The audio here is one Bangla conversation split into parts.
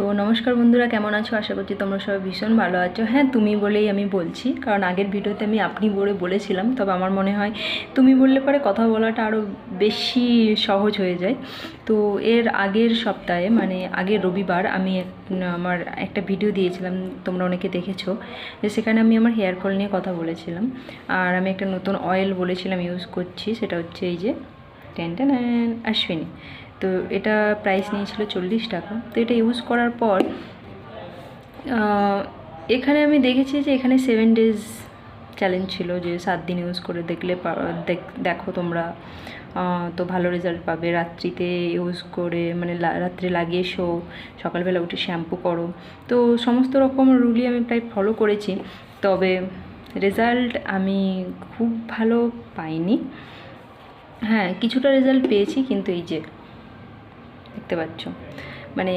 তো নমস্কার বন্ধুরা, কেমন আছো? আশা করছি তোমরা সবাই ভীষণ ভালো আছো। হ্যাঁ তুমি বলেই আমি বলছি, কারণ আগের ভিডিওতে আমি আপনি বলে বলেছিলাম, তবে আমার মনে হয় তুমি বললে পরে কথা বলাটা আরও বেশি সহজ হয়ে যায়। তো এর আগের সপ্তাহে মানে আগের রবিবার আমি আমার একটা ভিডিও দিয়েছিলাম, তোমরা অনেকে দেখেছ, যে সেখানে আমি আমার হেয়ার ফল নিয়ে কথা বলেছিলাম। আর আমি একটা নতুন অয়েল বলেছিলাম ইউজ করছি, সেটা হচ্ছে এই যে টেন টেন অশ্বিনী তো এটা প্রাইস নিয়েছিল চল্লিশ টাকা। তো এটা ইউজ করার পর এখানে আমি দেখেছি যে এখানে সেভেন ডেজ চ্যালেঞ্জ ছিল যে সাত দিন ইউজ করে দেখলে দেখো তোমরা তো ভালো রেজাল্ট পাবে। রাত্রিতে ইউজ করে মানে রাত্রে লাগিয়ে শো, সকালবেলা উঠে শ্যাম্পু করো। তো সমস্ত রকম রুলই আমি প্রায় ফলো করেছি। তবে রেজাল্ট আমি খুব ভালো পাইনি। হ্যাঁ কিছুটা রেজাল্ট পেয়েছি, কিন্তু এই যে দেখতে পাচ্ছ। মানে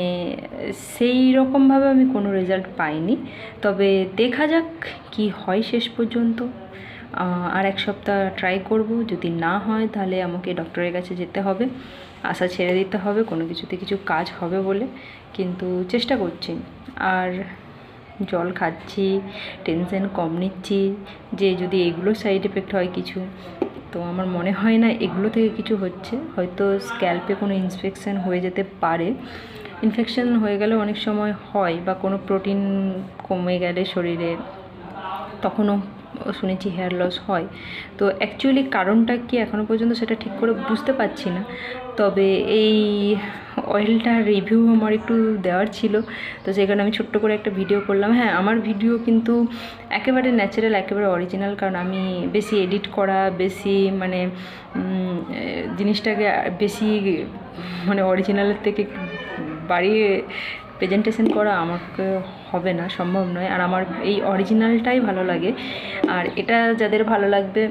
সেই রকমভাবে আমি কোনো রেজাল্ট পাইনি। তবে দেখা যাক কি হয় শেষ পর্যন্ত। আর এক সপ্তাহ ট্রাই করব। যদি না হয় তাহলে আমাকে ডক্টরের কাছে যেতে হবে। আশা ছেড়ে দিতে হবে। কোনো কিছুতে কিছু কাজ হবে বলে। কিন্তু চেষ্টা করছি। আর জল খাচ্ছি টেনশন কম নিচ্ছি। যে যদি এগুলো সাইড এফেক্ট হয় কিছু। তো আমার মনে হয় না এগুলো থেকে কিছু হচ্ছে। হয়তো স্ক্যাল্পে কোনো ইনফেকশান হয়ে যেতে পারে। ইনফেকশান হয়ে গেলে অনেক সময় হয় বা কোনো প্রোটিন কমে গেলে শরীরে, তখনও শুনেছি হেয়ার লস হয়। তো অ্যাকচুয়ালি কারণটা কি এখনও পর্যন্ত সেটা ঠিক করে বুঝতে পারছি না। তবে এই অয়েলটার রিভিউ আমার একটু দেওয়ার ছিল। তো সেখানে আমি ছোট্ট করে একটা ভিডিও করলাম। হ্যাঁ আমার ভিডিও কিন্তু একেবারে ন্যাচারাল একেবারে অরিজিনাল কারণ আমি বেশি এডিট করা, বেশি মানে জিনিসটাকে বেশি মানে অরিজিনালের থেকে বাড়িয়ে প্রেজেন্টেশন করা আমাকে হবে না, সম্ভব নয়। আর আমার এই অরিজিনালটাই ভালো লাগে। আর এটা যাদের ভালো লাগবে,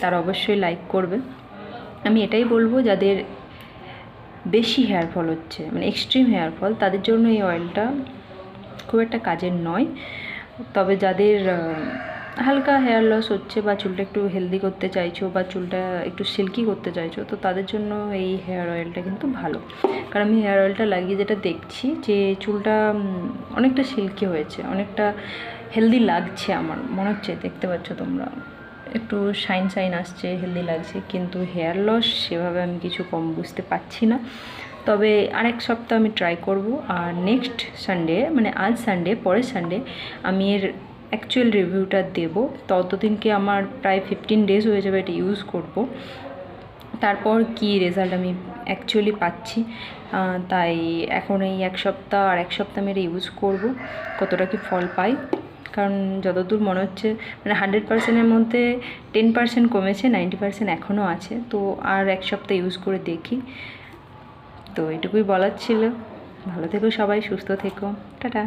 তারা অবশ্যই লাইক করবে। আমি এটাই বলব, যাদের বেশি হেয়ার ফল হচ্ছে মানে এক্সট্রিম হেয়ার ফল তাদের জন্য এই অয়েলটা খুব একটা কাজের নয়। তবে যাদের হালকা হেয়ার লস হচ্ছে বা চুলটা একটু হেলদি করতে চাইছো বা চুলটা একটু সিল্কি করতে চাইছো, তো তাদের জন্য এই হেয়ার অয়েলটা কিন্তু ভালো। কারণ আমি হেয়ার অয়েলটা লাগিয়ে যেটা দেখছি যে চুলটা অনেকটা সিল্কি হয়েছে, অনেকটা হেলদি লাগছে আমার, মনে হচ্ছে, দেখতে পাচ্ছ তোমরা। একটু শাইন শাইন আসছে হেলদি লাগছে, কিন্তু হেয়ার লস সেভাবে আমি কিছু কম বুঝতে পারছি না। তবে আরেক সপ্তাহ আমি ট্রাই করব, আর নেক্সট সানডে মানে আজ সানডে পরের সানডে আমি এর অ্যাকচুয়াল রিভিউটা দেব। ততদিনকে আমার প্রায় ফিফটিন ডেজ হয়ে যাবে এটা ইউজ করব। তারপর কি রেজাল্ট আমি অ্যাকচুয়ালি পাচ্ছি তাই এখন এই এক সপ্তাহ আর এক সপ্তাহ আমি ইউজ করব, কতটা কি ফল পাই। কারণ যতদূর মনে হচ্ছে মানে হান্ড্রেড পার্সেন্টের মধ্যে টেন পার্সেন্ট কমেছে নাইনটি পার্সেন্ট এখনও আছে, তো আর এক সপ্তাহ ইউজ করে দেখি। তো এটুকুই বলার ছিল। ভালো থেকো সবাই, সুস্থ থেকো। টাটা।